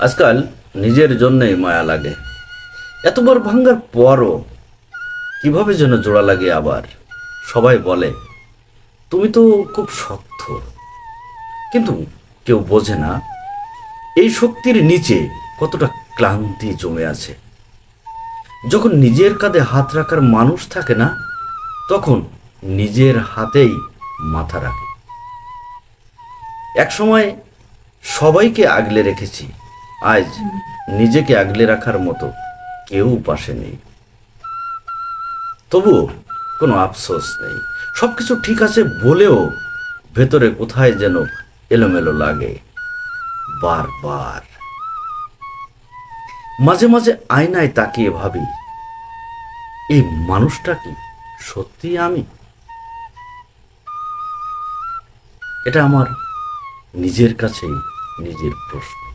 আজকাল নিজের জন্যই মায়া লাগে। এতবার ভাঙ্গার পরও কীভাবে যেন জোড়া লাগে আবার? সবাই বলে, তুমি তো খুব শক্ত। কিন্তু কেউ বোঝে না, এই শক্তির নিচে কতটা ক্লান্তি জমে আছে। যখন নিজের কাঁধে হাত রাখার মানুষ থাকে না, তখন নিজের হাতেই মাথা রাখে। একসময় সবাইকে আগলে রেখেছি। আজ নিজেকে আগলে রাখার মতো কেউ পাশে নেই। তবুও কোনো আফসোস নেই। সব কিছু ঠিক আছে বলেও ভেতরে কোথায় যেন এলোমেলো লাগে। বারবার। মাঝে মাঝে আয়নায় তাকিয়ে ভাবি, এই মানুষটা কি সত্যি আমি? এটা আমার নিজের কাছেই নিজের প্রশ্ন।